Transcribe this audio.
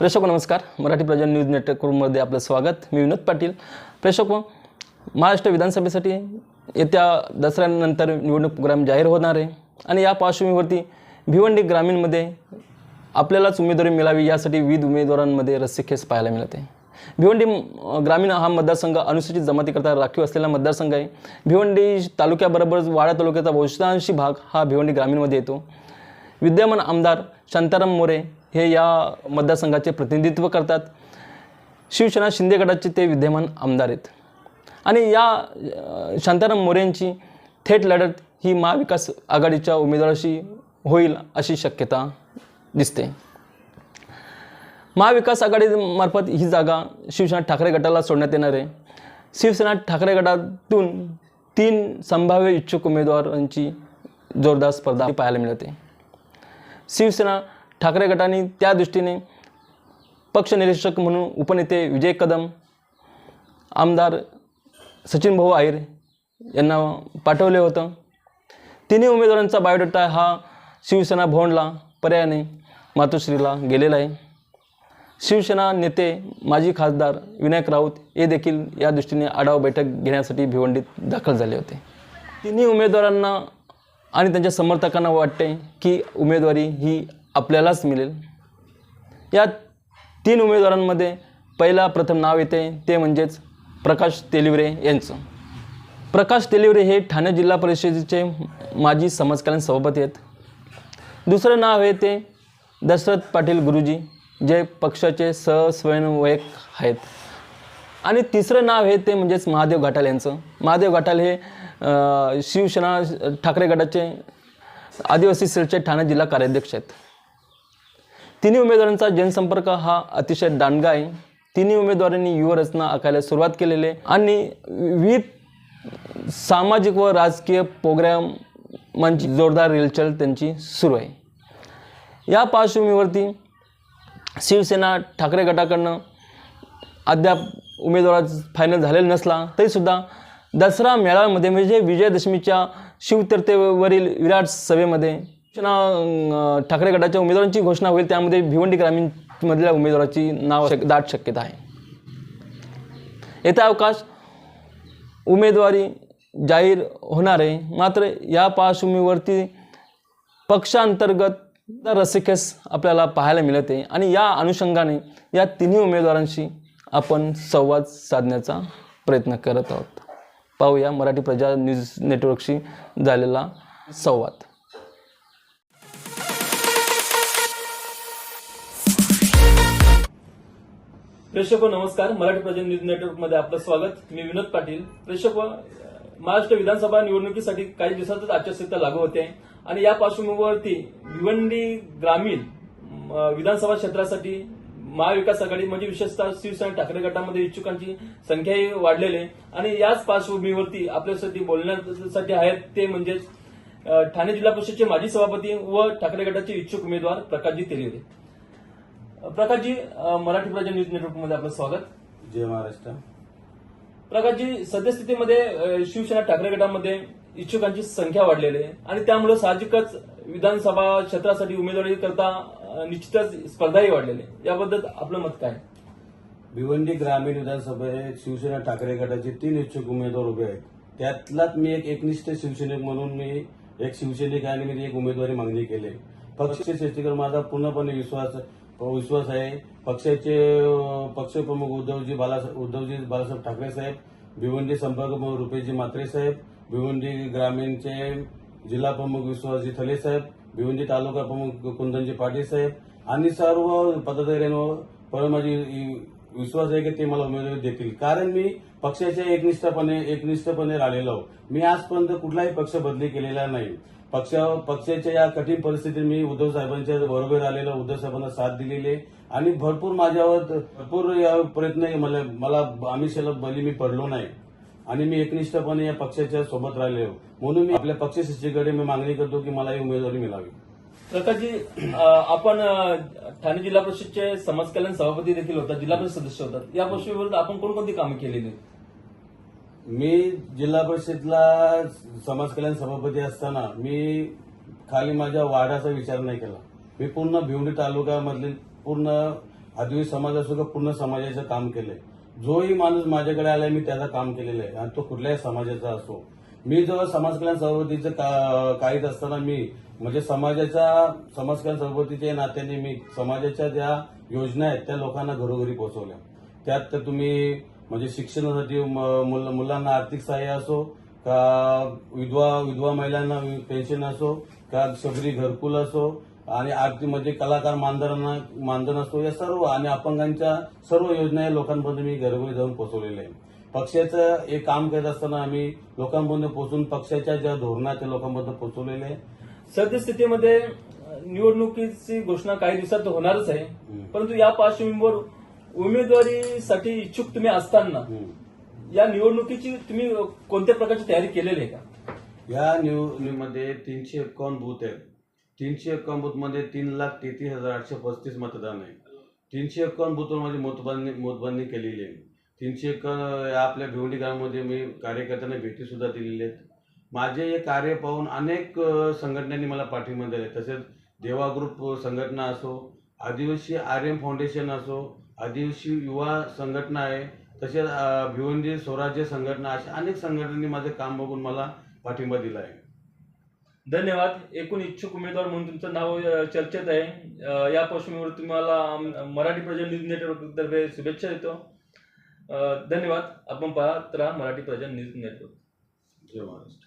प्रेक्षक नमस्कार. मराठी प्रजा न्यूज नेटवर्कमध्ये आपलं स्वागत. मी विनोद पाटील. प्रेक्षक महाराष्ट्र विधानसभेसाठी येत्या दसऱ्यानंतर निवडणूक प्रोग्राम जाहीर होणार आहे. आणि या पार्श्वभूमीवरती भिवंडी ग्रामीणमध्ये आपल्यालाच उमेदवारी मिळावी यासाठी विविध उमेदवारांमध्ये रस्सीखेच पाहायला मिळते भिवंडी ग्रामीण हा मतदारसंघ अनुसूचित जमातीकरता राखीव असलेला मतदारसंघ आहे. भिवंडी तालुक्याबरोबरच वाडा तालुक्याचा बहुतांशी भाग हा भिवंडी ग्रामीणमध्ये येतो. विद्यमान आमदार शांताराम मोरे हे या मतदारसंघाचे प्रतिनिधित्व करतात. शिवसेना शिंदे गटाचे ते विद्यमान आमदार आहेत. आणि या शांताराम मोरेंची थेट लढत ही महाविकास आघाडीच्या उमेदवाराशी होईल अशी शक्यता दिसते. महाविकास आघाडीमार्फत ही जागा शिवसेना ठाकरे गटाला सोडण्यात येणार आहे. शिवसेना ठाकरे गटातून तीन संभाव्य इच्छुक उमेदवारांची जोरदार स्पर्धा पाहायला मिळते. शिवसेना ठाकरे गटाने त्या दृष्टीने पक्षनिरीक्षक म्हणून उपनेते विजय कदम आमदार सचिन भाऊ आहिर यांना पाठवले होतं. तिन्ही उमेदवारांचा बायोडेटा हा शिवसेना भवनला पर्यायाने मातोश्रीला गेलेला आहे. शिवसेना नेते माजी खासदार विनायक राऊत हे देखील या दृष्टीने आढावा बैठक घेण्यासाठी भिवंडीत दाखल झाले होते. तिन्ही उमेदवारांना आणि त्यांच्या समर्थकांना वाटते की उमेदवारी ही आपल्यालाच मिळेल. या तीन उमेदवारांमध्ये पहिला प्रथम नाव येते ते म्हणजेच प्रकाश तेलिवरे यांचं. प्रकाश तेलिवरे हे ठाणे जिल्हा परिषदेचे माजी समाजकल्याण सभापती आहेत. दुसरं नाव आहे ते दशरथ पाटील गुरुजी जे पक्षाचे सहस्वयंवयक आहेत. आणि तिसरं नाव आहे ते म्हणजेच महादेव घाटाल यांचं. महादेव घाटाल हे शिवसेना ठाकरे गटाचे आदिवासी सेलचे ठाणे जिल्हा कार्याध्यक्ष आहेत. तिन्ही उमेदवारांचा जनसंपर्क हा अतिशय दांडगा आहे. तिन्ही उमेदवारांनी युवरचना आखायला सुरुवात केलेली आहे. आणि विविध सामाजिक व राजकीय प्रोग्रॅमांची जोरदार रेलचल त्यांची सुरू आहे. या पार्श्वभूमीवरती शिवसेना ठाकरे गटाकडनं अद्याप उमेदवाराच फायनल झालेला नसला तरीसुद्धा दसरा मेळाव्यामध्ये म्हणजे विजयादशमीच्या शिवतीर्थेवरील विराट सभेमध्ये शिवसेना ठाकरे गटाच्या उमेदवारांची घोषणा होईल त्यामध्ये भिवंडी ग्रामीणमधल्या उमेदवाराची नाव शक दाट शक्यता आहे. येत्या अवकाश उमेदवारी जाहीर होणार आहे. मात्र या पार्श्वभूमीवरती पक्षांतर्गत रसिकेस आपल्याला पाहायला मिळते आणि या अनुषंगाने या तिन्ही उमेदवारांशी आपण संवाद साधण्याचा प्रयत्न करत आहोत. पाहूया मराठी प्रजा न्यूज नेटवर्कशी झालेला संवाद. प्रेक्षक हो, नमस्कार. मराठी प्रजा न्यूज नेटवर्कमध्ये आपलं स्वागत. मी विनोद पाटील. प्रेक्षक हो, महाराष्ट्र विधानसभा निवडणुकीसाठी काही दिवसातच आचारसंहिता लागू होते. आणि या पार्श्वभूमीवरती भिवंडी ग्रामीण विधानसभा क्षेत्रासाठी महाविकास आघाडी म्हणजे विशेषतः शिवसेना ठाकरे गटामध्ये इच्छुकांची संख्याही वाढलेली आहे. आणि याच पार्श्वभूमीवरती आपल्यासाठी बोलण्यासाठी आहेत ते म्हणजेच ठाणे जिल्हा परिषदचे माजी सभापती व ठाकरे गटाचे इच्छुक उमेदवार प्रकाशजी तेलिवरे प्रकाशजी मराठी प्रजा न्यूज नेटवर्कमध्ये आपलं स्वागत. जय महाराष्ट्र. प्रकाशजी सद्यस्थितीमध्ये शिवसेना ठाकरे गटामध्ये इच्छुकांची संख्या वाढलेली आहे आणि त्यामुळे साहजिकच विधानसभा क्षेत्रासाठी उमेदवारी करता निश्चितच स्पर्धाही वाढलेली आहे. याबद्दल आपलं मत काय? भिवंडी ग्रामीण विधानसभेत शिवसेना ठाकरे गटाचे तीन इच्छुक उमेदवार उभे आहेत. त्यातलाच मी एक एकनिष्ठ शिवसैनिक म्हणून मी एक शिवसैनिक आणि मी एक उमेदवारी मागणी केली पक्ष शेतीकर माझा पूर्णपणे विश्वास विश्वास आहे. पक्षाचे पक्षप्रमुख उद्धवजी बाला उद्धवजी बाळासाहेब ठाकरे साहेब भिवंडी संपर्क रुपेजी रुपेशजी म्हात्रे साहेब भिवंडी ग्रामीणचे जिल्हा प्रमुख विश्वासजी थले साहेब भिवंडी तालुका प्रमुख कुंदनजी पाटील साहेब आणि सर्व पदाधिकाऱ्यांवर परत माझी विश्वास आहे की ते मला उमेदवारी देतील. कारण मी पक्षाच्या एकनिष्ठपणे एकनिष्ठपणे राहिलेलो. मी आजपर्यंत कुठलाही पक्ष बदली केलेला नाही. पक्ष पक्षाच्या या कठीण परिस्थितीत मी उद्धव साहेबांच्या बरोबर आलेलो उद्धव साहेबांना साथ दिलेली आहे. आणि भरपूर माझ्यावर भरपूर या प्रयत्न मला मला आमिषाला बली मी पडलो नाही. आणि मी एकनिष्ठपणे या पक्षाच्या सोबत राहिलेलो म्हणून मी आपल्या पक्षश्रेष्ठीकडे मी मागणी करतो की मला ही उमेदवारी मिळावी. प्रकाशजी आपण ठाणे जिल्हा परिषदचे समाज कल्याण सभापती देखील होता जिल्हा परिषद सदस्य होतात. या पार्श्वभूमीवर आपण कोणकोणती कामं केलेली आहेत? मी जिल्हा परिषदला समाज कल्याण सभापती असताना मी खाली माझ्या वाड्याचा विचार नाही केला. मी पूर्ण भिवंडी तालुक्यामधले पूर्ण आदिवासी समाज असो का पूर्ण समाजाचं काम केले. जोही माणूस माझ्याकडे आलाय मी त्याचं काम केलेलं आहे. आणि तो कुठल्याही समाजाचा असो. मी जेव्हा समाज कल्याण सभापतीचं का- काहीत असताना मी म्हणजे समाजाच्या समाज कल्याण सभापतीच्या नात्याने मी समाजाच्या ज्या योजना आहेत त्या लोकांना घरोघरी पोहोचवल्या. त्यात तर तुम्ही म्हणजे शिक्षणासाठी मुल- मुलांना आर्थिक सहाय्य असो का विधवा विधवा महिलांना पेन्शन असो का सबरी घरकुल असो आणि आर्थिक म्हणजे कलाकार मानधनांना मानधन असतो या सर्व आणि अपंगांच्या सर्व योजना या लोकांपर्यंत मी घरोघरी जाऊन पोहोचवलेल्या आहे. पक्षाचं एक काम करत असताना आम्ही लोकांपर्यंत पोहोचून पक्षाच्या ज्या धोरणा त्या लोकांपर्यंत पोहोचवलेले आहे. सद्यस्थितीमध्ये निवडणुकीची घोषणा काही दिवसात होणारच आहे. परंतु या पार्श्वभूमीवर उमेदवारीसाठी इच्छुक तुम्ही असताना. या निवडणुकीची तुम्ही कोणत्या प्रकारची तयारी केलेली आहे का? या निवडणुकीमध्ये तीनशे एक्कावन्न बूथ आहेत. तीनशे एक्कावन्न बूथमध्ये तीन लाख तेहतीस हजार आठशे पस्तीस मतदान आहे. तीनशे एक्कावन्न बूथवर माझी मतबांधणी मतबांधणी केलेली आहे. तीनशे या आपल्या भिवंडी गावामध्ये मी कार्यकर्त्यांना भेटी सुद्धा दिलेल्या आहेत. माझे हे कार्य पाहून अनेक संघटनांनी मला पाठिंबा दिले तसेच देवा ग्रुप संघटना असो आदिवासी आर एम फाउंडेशन असो आदिवासी युवा संघटना आहे तसेच भिवंडी स्वराज्य संघटना अशा अनेक संघटनांनी माझे काम बघून मला पाठिंबा दिला आहे. धन्यवाद. एकूण इच्छुक उमेदवार म्हणून तुमचं नाव चर्चेत आहे. या पार्श्वभूमीवर तुम्हाला मराठी प्रजा न्यूज नेटवर्क तर्फे शुभेच्छा देतो. धन्यवाद. आपण पाहत राहा मराठी प्रजा न्यूज नेटवर्क. जय महाराष्ट्र.